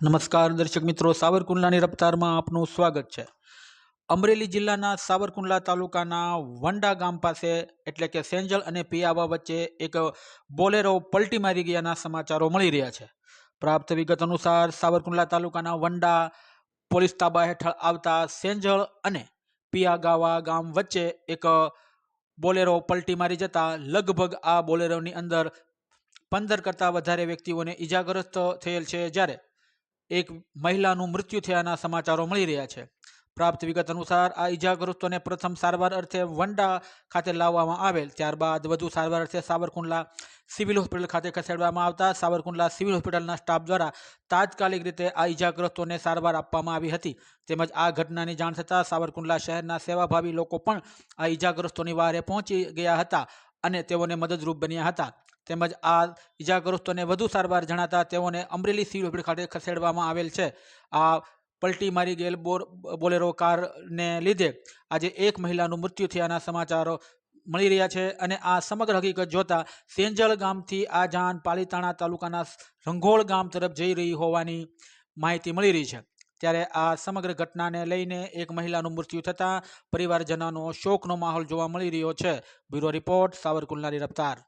નમસ્કાર દર્શક મિત્રો, સાવરકુંડલાની રફતારમાં આપનું સ્વાગત છે. અમરેલી જિલ્લાના સાવરકુંડલા તાલુકાના વંડા ગામ પાસે, એટલે કે સેંજલ અને પિયાવા વચ્ચે એક બોલેરો પલટી મારી ગયાના સમાચારો મળી રહ્યા છે. પ્રાપ્ત વિગત અનુસાર, સાવરકુંડલા તાલુકાના વંડા પોલીસ તાબા હેઠળ આવતા સેંજળ અને પિયાગાવા ગામ વચ્ચે એક બોલેરો પલટી મારી જતા લગભગ આ બોલેરોની અંદર પંદર કરતાં વધારે વ્યક્તિઓને ઈજાગ્રસ્ત થયેલ છે જ્યારે એક મહિલાનું મૃત્યુ થયાના સમાચારો મળી રહ્યા છે. પ્રાપ્ત વિગત અનુસાર આ ઈજાગ્રસ્તોને પ્રથમ સારવાર અર્થે વંડા ખાતે લાવવામાં આવેલ. ત્યારબાદ વધુ સારવાર અર્થે સાવરકુંડલા સિવિલ હોસ્પિટલ ખાતે ખસેડવામાં આવતા સાવરકુંડલા સિવિલ હોસ્પિટલના સ્ટાફ દ્વારા તાત્કાલિક રીતે આ ઈજાગ્રસ્તોને સારવાર આપવામાં આવી હતી. તેમજ આ ઘટનાની જાણ થતાં સાવરકુંડલા શહેરના સેવાભાવી લોકો પણ આ ઈજાગ્રસ્તોની વારે પહોંચી ગયા હતા અને તેઓને મદદરૂપ બન્યા હતા. તેમજ આ ઈજાગ્રસ્તોને વધુ સારવાર જણાતા તેઓને અમરેલી સિવિલ હોસ્પિટલ ખાતે ખસેડવામાં આવેલ છે. આ પલટી મારી ગયેલ બોર, બોલેરો કારને લીધે આજે એક મહિલાનું મૃત્યુ થયાના સમાચારો મળી રહ્યા છે અને આ સમગ્ર હકીકત જોતા સેંજળ ગામથી આ જાન પાલીતાણા તાલુકાના રંઘોળ ગામ તરફ જઈ રહી હોવાની માહિતી મળી રહી છે. ત્યારે આ સમગ્ર ઘટનાને લઈને એક મહિલાનું મૃત્યુ થતાં પરિવારજનોનો શોકનો માહોલ જોવા મળી રહ્યો છે. બ્યુરો રિપોર્ટ સાવરકુલનારી રફતાર.